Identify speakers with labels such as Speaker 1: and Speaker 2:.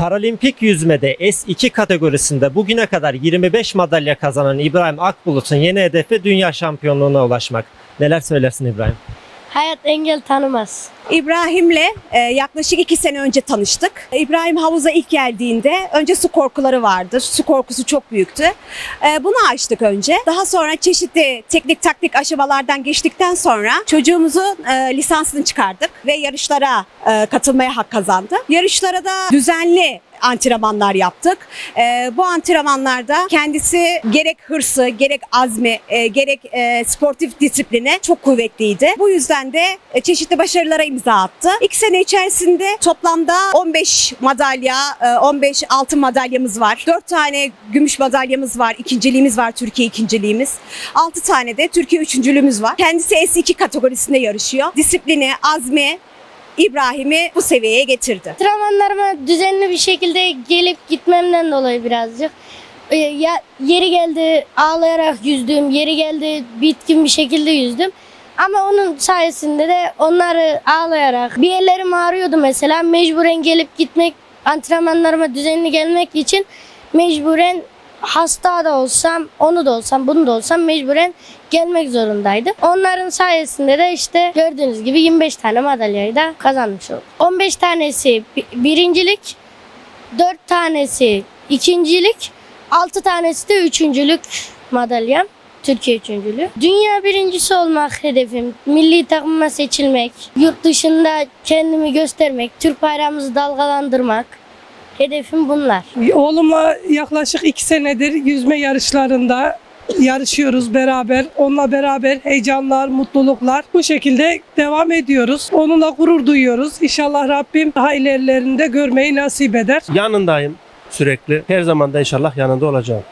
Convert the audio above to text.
Speaker 1: Paralimpik yüzmede S2 kategorisinde bugüne kadar 25 madalya kazanan İbrahim Akbulut'un yeni hedefi dünya şampiyonluğuna ulaşmak. Neler söylersin İbrahim?
Speaker 2: Hayat engel tanımaz.
Speaker 3: İbrahim'le e, yaklaşık iki sene önce tanıştık. İbrahim havuza ilk geldiğinde önce su korkuları vardı. Su korkusu çok büyüktü. E, bunu aştık önce. Daha sonra çeşitli teknik taktik aşamalardan geçtikten sonra çocuğumuzun e, lisansını çıkardık ve yarışlara e, katılmaya hak kazandı. Yarışlara da düzenli antrenmanlar yaptık. E, bu antrenmanlarda kendisi gerek hırsı, gerek azmi, e, gerek e, sportif disipline çok kuvvetliydi. Bu yüzden de e, çeşitli başarılara imza attı. İki sene içerisinde toplamda 15 madalya, e, 15 altın madalyamız var. 4 tane gümüş madalyamız var. İkinciliğimiz var, Türkiye ikinciliğimiz. 6 tane de Türkiye üçüncülüğümüz var. Kendisi S2 kategorisinde yarışıyor. Disiplini, azmi, İbrahim'i bu seviyeye getirdi.
Speaker 2: Antrenmanlarıma düzenli bir şekilde gelip gitmemden dolayı birazcık. Ee, Ya, yeri geldi ağlayarak yüzdüm, yeri geldi bitkin bir şekilde yüzdüm. Ama onun sayesinde de onları ağlayarak bir yerlerim ağrıyordu mesela mecburen gelip gitmek antrenmanlarıma düzenli gelmek için mecburen hasta da olsam onu da olsam bunu da olsam mecburen gelmek zorundaydım. Onların sayesinde de işte gördüğünüz gibi 25 tane madalyayı da kazanmış oldum. 15 tanesi bi- birincilik, 4 tanesi ikincilik, 6 tanesi de üçüncülük madalyam. Türkiye üçüncülüğü. Dünya birincisi olmak hedefim. Milli takıma seçilmek. Yurt dışında kendimi göstermek. Türk bayrağımızı dalgalandırmak. Hedefim bunlar.
Speaker 4: Oğlumla yaklaşık iki senedir yüzme yarışlarında yarışıyoruz beraber. Onunla beraber heyecanlar, mutluluklar bu şekilde devam ediyoruz. Onunla gurur duyuyoruz. İnşallah Rabbim daha ilerilerinde görmeyi nasip eder.
Speaker 5: Yanındayım sürekli. Her zaman da inşallah yanında olacağım.